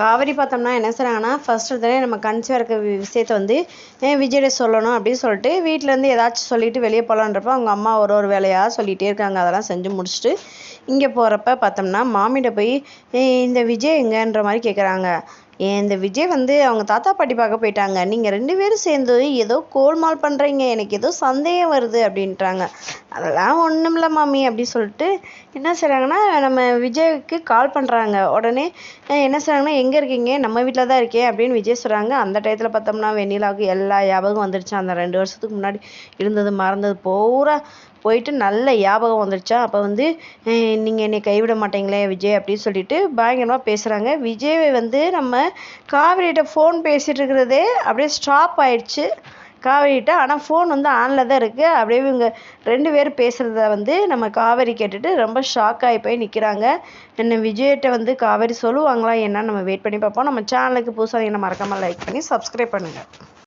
காவேரி பார்த்தோம்னா என்ன செய்கிறாங்கன்னா ஃபர்ஸ்ட் உடனே நம்ம கன்சீவாக இருக்க விஷயத்தை வந்து ஏன் சொல்லணும் அப்படின்னு சொல்லிட்டு வீட்டிலேருந்து ஏதாச்சும் சொல்லிட்டு வெளியே போகலான்றப்ப அவங்க அம்மா ஒரு ஒரு வேலையாக சொல்லிகிட்டே இருக்காங்க. அதெல்லாம் செஞ்சு முடிச்சுட்டு இங்கே போகிறப்ப பார்த்தோம்னா மாமிகிட்ட போய் இந்த விஜய் எங்கன்ற மாதிரி கேட்குறாங்க இந்த விஜய் வந்து அவங்க தாத்தா பாட்டி பார்க்க போயிட்டாங்க. நீங்கள் ரெண்டு பேரும் சேர்ந்து ஏதோ கோல்மால் பண்ணுறீங்க எனக்கு ஏதோ சந்தேகம் வருது அப்படின்றாங்க. அதெல்லாம் ஒன்றும் இல்லை மாமி அப்படி சொல்லிட்டு என்ன செய்கிறாங்கன்னா நம்ம விஜய்க்கு கால் பண்ணுறாங்க உடனே என்ன செய்கிறாங்கன்னா எங்கே இருக்கீங்க? நம்ம வீட்டில் தான் இருக்கேன் அப்படின்னு விஜய் சொல்கிறாங்க அந்த டயத்தில் பார்த்தோம்னா வெண்ணிலாவுக்கு எல்லா ஞாபகம் வந்துருச்சு. அந்த ரெண்டு வருஷத்துக்கு முன்னாடி இருந்தது மறந்தது பூரா போயிட்டு நல்ல ஞாபகம் வந்துருச்சா. அப்போ வந்து நீங்கள் என்னை கைவிட மாட்டீங்களே விஜய் அப்படின்னு சொல்லிட்டு பயங்கரமாக பேசுகிறாங்க விஜய் வந்து நம்ம காவிரிகிட்ட ஃபோன் பேசிகிட்டு இருக்கிறதே அப்படியே ஸ்டாப் ஆயிடுச்சு. காவேரிகிட்ட ஆனால் ஃபோன் வந்து ஆனில் தான் இருக்குது அப்படியே இவங்க ரெண்டு பேரும் பேசுகிறத வந்து நம்ம காவேரி கேட்டுட்டு ரொம்ப ஷாக் ஆகி போய் நிற்கிறாங்க என்ன விஜய்கிட்ட வந்து காவேரி சொல்லுவாங்களா என்னன்னு நம்ம வெயிட் பண்ணி பார்ப்போம். நம்ம சேனலுக்கு புதுசாக என்ன மறக்காமல் லைக் பண்ணி சப்ஸ்கிரைப் பண்ணுங்கள்